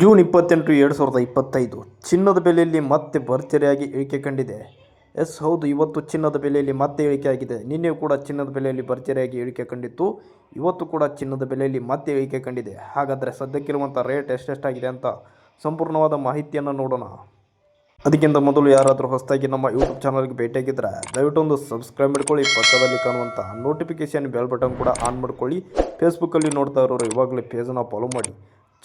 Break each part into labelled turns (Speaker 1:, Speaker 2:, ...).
Speaker 1: June ಇಪ್ಪತ್ತೆಂಟು ಎರಡು ಸಾವಿರದ ಇಪ್ಪತ್ತೈದು. ಚಿನ್ನದ ಬೆಲೆಯಲ್ಲಿ ಮತ್ತೆ ಭರ್ಜರಿಯಾಗಿ ಇಳಿಕೆ ಕಂಡಿದೆ. ಎಸ್, ಹೌದು, ಇವತ್ತು ಚಿನ್ನದ ಬೆಲೆಯಲ್ಲಿ ಮತ್ತೆ ಇಳಿಕೆ ಆಗಿದೆ. ನಿನ್ನೆ ಕೂಡ ಚಿನ್ನದ ಬೆಲೆಯಲ್ಲಿ ಭರ್ಜರಿಯಾಗಿ ಇಳಿಕೆ ಕಂಡಿತ್ತು. ಇವತ್ತು ಕೂಡ ಚಿನ್ನದ ಬೆಲೆಯಲ್ಲಿ ಮತ್ತೆ ಇಳಿಕೆ ಕಂಡಿದೆ. ಹಾಗಾದರೆ ಸದ್ಯಕ್ಕಿರುವಂಥ ರೇಟ್ ಎಷ್ಟೆಷ್ಟಾಗಿದೆ ಅಂತ ಸಂಪೂರ್ಣವಾದ ಮಾಹಿತಿಯನ್ನು ನೋಡೋಣ. ಅದಕ್ಕಿಂತ ಮೊದಲು ಯಾರಾದರೂ ಹೊಸದಾಗಿ ನಮ್ಮ ಯೂಟ್ಯೂಬ್ ಚಾನಲ್ಗೆ ಭೇಟಿಯಾಗಿದ್ದರೆ ದಯವಿಟ್ಟು ಒಂದು ಸಬ್ಸ್ಕ್ರೈಬ್ ಮಾಡ್ಕೊಳ್ಳಿ, ಪಕ್ಕದಲ್ಲಿ ಕಾಣುವಂಥ ನೋಟಿಫಿಕೇಷನ್ ಬೆಲ್ ಬಟನ್ ಕೂಡ ಆನ್ ಮಾಡ್ಕೊಳ್ಳಿ. ಫೇಸ್ಬುಕ್ಕಲ್ಲಿ ನೋಡ್ತಾ ಇರೋರು ಇವಾಗಲೇ ಪೇಜನ್ನು ಫಾಲೋ ಮಾಡಿ.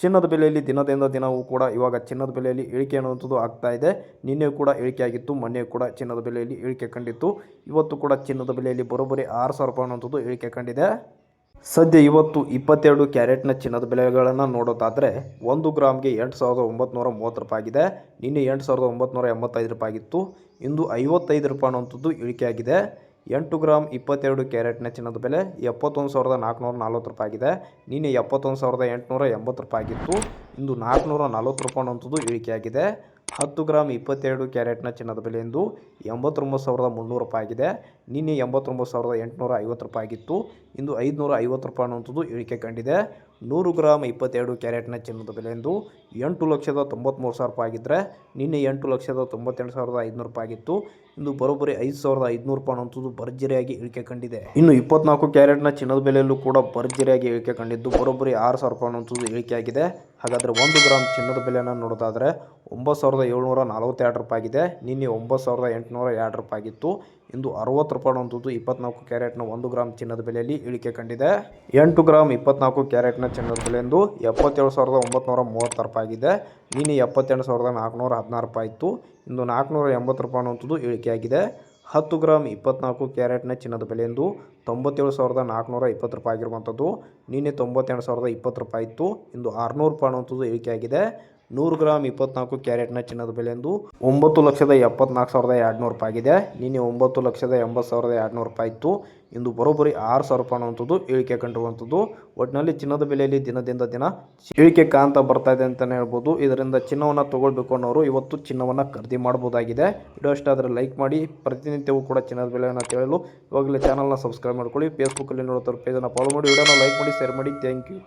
Speaker 1: ಚಿನ್ನದ ಬೆಲೆಯಲ್ಲಿ ದಿನದಿಂದ ದಿನವೂ ಕೂಡ ಇವಾಗ ಚಿನ್ನದ ಬೆಲೆಯಲ್ಲಿ ಇಳಿಕೆ ಅನ್ನುವಂಥದ್ದು ಆಗ್ತಾ ಇದೆ. ನಿನ್ನೆ ಕೂಡ ಇಳಿಕೆ ಆಗಿತ್ತು, ಮೊನ್ನೆ ಕೂಡ ಚಿನ್ನದ ಬೆಲೆಯಲ್ಲಿ ಇಳಿಕೆ ಕಂಡಿತ್ತು. ಇವತ್ತು ಕೂಡ ಚಿನ್ನದ ಬೆಲೆಯಲ್ಲಿ ಬರೋಬ್ಬರಿ ಆರು ಸಾವಿರ ರೂಪಾಯಿ ಅನ್ನುವಂಥದ್ದು ಇಳಿಕೆ ಕಂಡಿದೆ. ಸದ್ಯ ಇವತ್ತು ಇಪ್ಪತ್ತೆರಡು ಕ್ಯಾರೆಟ್ನ ಚಿನ್ನದ ಬೆಲೆಗಳನ್ನು ನೋಡೋದಾದರೆ ಒಂದು ಗ್ರಾಮ್ಗೆ ಎಂಟು ಸಾವಿರದ ಒಂಬತ್ತು ಮೂವತ್ತು ರೂಪಾಯಿ ಆಗಿದೆ. ನಿನ್ನೆ ಎಂಟು ಸಾವಿರದ ಒಂಬತ್ತು ಎಂಬತ್ತೈದು ರೂಪಾಯಿ ಆಗಿತ್ತು. ಇಂದು ಐವತ್ತೈದು ರೂಪಾಯಿ ಅನ್ನುವಂಥದ್ದು ಇಳಿಕೆ ಆಗಿದೆ. ಎಂಟು ಗ್ರಾಮ್ ಇಪ್ಪತ್ತೆರಡು ಕ್ಯಾರೆಟ್ನ ಚಿನ್ನದ ಬೆಲೆ ಎಪ್ಪತ್ತೊಂದು ಸಾವಿರದ ನಾಲ್ಕುನೂರ ನಲ್ವತ್ತು ರೂಪಾಯಿ ಆಗಿದೆ. ನಿನ್ನೆ ಎಪ್ಪತ್ತೊಂದು ಸಾವಿರದ ಎಂಟುನೂರ ಎಂಬತ್ತು ರೂಪಾಯಿ ಆಗಿತ್ತು. ಇಂದು ನಾಲ್ಕುನೂರ ನಲ್ವತ್ತು ರೂಪಾಯಿ ಅನ್ನುವಂಥದ್ದು ಇಳಿಕೆಯಾಗಿದೆ. ಹತ್ತು ಗ್ರಾಮ್ ಇಪ್ಪತ್ತೆರಡು ಕ್ಯಾರೆಟ್ನ ಚಿನ್ನದ ಬೆಲೆ ಎಂದು ಎಂಬತ್ತೊಂಬತ್ತು ಸಾವಿರದ ಮುನ್ನೂರು ರೂಪಾಯಿ ಆಗಿದೆ. ನಿನ್ನೆ ಎಂಬತ್ತೊಂಬತ್ತು ಸಾವಿರದ ಎಂಟುನೂರ ಐವತ್ತು ರೂಪಾಯಿ ಆಗಿತ್ತು. ಇಂದು ಐದುನೂರ ಐವತ್ತು ರೂಪಾಯಿ ಅನ್ನುವಂಥದ್ದು ಇಳಿಕೆ ಕಂಡಿದೆ. ನೂರು ಗ್ರಾಮ್ ಇಪ್ಪತ್ತೆರಡು ಕ್ಯಾರೆಟ್ನ ಚಿನ್ನದ ಬೆಲೆ ಎಂದು ಎಂಟು ಲಕ್ಷದ ತೊಂಬತ್ತ್ಮೂರು ಸಾವಿರ ರೂಪಾಯಿ ಆಗಿದ್ದರೆ ನಿನ್ನೆ ಎಂಟು ಲಕ್ಷದ ತೊಂಬತ್ತೆರಡು ಸಾವಿರದ ಐದುನೂರು ರೂಪಾಯಿ ಆಗಿತ್ತು. ಇಂದು ಬರೋಬ್ಬರಿ ಐದು ಸಾವಿರದ ಐದುನೂರು ರೂಪಾಯಿ ಅನ್ನುವಂಥದ್ದು ಭರ್ಜರಿಯಾಗಿ ಇಳಿಕೆ ಕಂಡಿದೆ. ಇನ್ನು ಇಪ್ಪತ್ನಾಲ್ಕು ಕ್ಯಾರೆಟ್ನ ಚಿನ್ನದ ಬೆಲೆಯಲ್ಲೂ ಕೂಡ ಭರ್ಜರಿಯಾಗಿ ಇಳಿಕೆ ಕಂಡಿದ್ದು ಬರೋಬ್ಬರಿ ಆರು ಸಾವಿರ ರೂಪಾಯಿ ಅನ್ನೋದು ಇಳಿಕೆ ಆಗಿದೆ. ಹಾಗಾದರೆ ಒಂದು ಗ್ರಾಮ್ ಚಿನ್ನದ ಬೆಲೆಯನ್ನು ನೋಡೋದಾದರೆ ಒಂಬತ್ತು ಸಾವಿರದ ಏಳ್ನೂರ ನಲವತ್ತೆರಡು ರೂಪಾಯಿ ಆಗಿದೆ. ನಿನ್ನೆ ಒಂಬತ್ತು ಸಾವಿರದ ಎಂಟುನೂರ ಎರಡು ರೂಪಾಯಿ ಆಗಿತ್ತು. ಇಂದು ಅರವತ್ತು ರೂಪಾಯಿ ಅನ್ನುವಂಥದ್ದು ಇಪ್ಪತ್ನಾಲ್ಕು ಕ್ಯಾರೆಟ್ನ ಒಂದು ಗ್ರಾಮ್ ಚಿನ್ನದ ಬೆಲೆಯಲ್ಲಿ ಇಳಿಕೆ ಕಂಡಿದೆ. ಎಂಟು ಗ್ರಾಮ್ ಇಪ್ಪತ್ನಾಲ್ಕು ಕ್ಯಾರೆಟ್ನ ಚಿನ್ನದ ಬೆಲೆ ಎಂದು ಎಪ್ಪತ್ತೇಳು ಸಾವಿರದ ಒಂಬತ್ನೂರ ಮೂವತ್ತು ರೂಪಾಯಿ ಆಗಿದೆ. ನಿನ್ನೆ ಎಪ್ಪತ್ತೆಂಟು ಸಾವಿರದ ನಾಲ್ಕುನೂರ ಹದಿನಾರು ರೂಪಾಯಿ ಇತ್ತು ಇಂದು ನಾಲ್ಕುನೂರ ಎಂಬತ್ತು ರೂಪಾಯಿ ಅನ್ನುವಂಥದ್ದು ಇಳಿಕೆಯಾಗಿದೆ ಹತ್ತು ಗ್ರಾಮ್ ಇಪ್ಪತ್ನಾಲ್ಕು ಕ್ಯಾರೆಟ್ನ ಚಿನ್ನದ ಬೆಲೆ ಎಂದು ತೊಂಬತ್ತೇಳು ಸಾವಿರದ ನಾಲ್ಕುನೂರ ಇಪ್ಪತ್ತು ರೂಪಾಯಿ ಆಗಿರುವಂಥದ್ದು. ನಿನ್ನೆ ತೊಂಬತ್ತೆರಡು ಸಾವಿರದ ಇಪ್ಪತ್ತು ರೂಪಾಯಿ ಇತ್ತು ಇಂದು ಆರುನೂರು ರೂಪಾಯಿ ಅನ್ನುವಂಥದ್ದು ಇಳಿಕೆಯಾಗಿದೆ ನೂರು ಗ್ರಾಮ್ ಇಪ್ಪತ್ನಾಲ್ಕು ಕ್ಯಾರೆಟ್ನ ಚಿನ್ನದ ಬೆಲೆ ಎಂದು ಒಂಬತ್ತು ಲಕ್ಷದ ಎಪ್ಪತ್ನಾಲ್ಕು ಸಾವಿರದ ಎರಡುನೂರು ರೂಪಾಯಿ ಆಗಿದೆ. ನಿನ್ನೆ ಒಂಬತ್ತು ಲಕ್ಷದ ಎಂಬತ್ತು ಸಾವಿರದ ಎರಡುನೂರು ರೂಪಾಯಿ ಇತ್ತು. ಇಂದು ಬರೋಬ್ಬರಿ ಆರು ಸಾವಿರ ರೂಪಾಯಿ ಅನ್ನುವಂಥದ್ದು ಇಳಿಕೆ ಕಂಡಿರುವಂಥದ್ದು. ಒಟ್ಟಿನಲ್ಲಿ ಚಿನ್ನದ ಬೆಲೆಯಲ್ಲಿ ದಿನದಿಂದ ದಿನ ಇಳಿಕೆ ಕಾಂತ ಬರ್ತಾ ಇದೆ ಅಂತಲೇ ಹೇಳ್ಬೋದು. ಇದರಿಂದ ಚಿನ್ನವನ್ನು ತಗೊಳ್ಬೇಕು ಅನ್ನೋರು ಇವತ್ತು ಚಿನ್ನವನ್ನು ಖರೀದಿ ಮಾಡ್ಬೋದಾಗಿದೆ ವಿಡಿಯೋ ಇಷ್ಟ ಆದರೆ ಲೈಕ್ ಮಾಡಿ, ಪ್ರತಿನಿತ್ಯವೂ ಕೂಡ ಚಿನ್ನದ ಬೆಲೆಯನ್ನು ತಿಳಿಯಲು ಇವಾಗಲೇ ಚಾನಲ್ನ ಸಬ್ಸ್ಕ್ರೈಬ್ ಮಾಡ್ಕೊಳ್ಳಿ. ಫೇಸ್ಬುಕ್ಕಲ್ಲಿ ನೋಡ್ತಾರೆ ಪೇಜನ್ನು ಫಾಲೋ ಮಾಡಿ. ವಿಡಿಯೋನ ಲೈಕ್ ಮಾಡಿ ಶೇರ್ ಮಾಡಿ. Thank you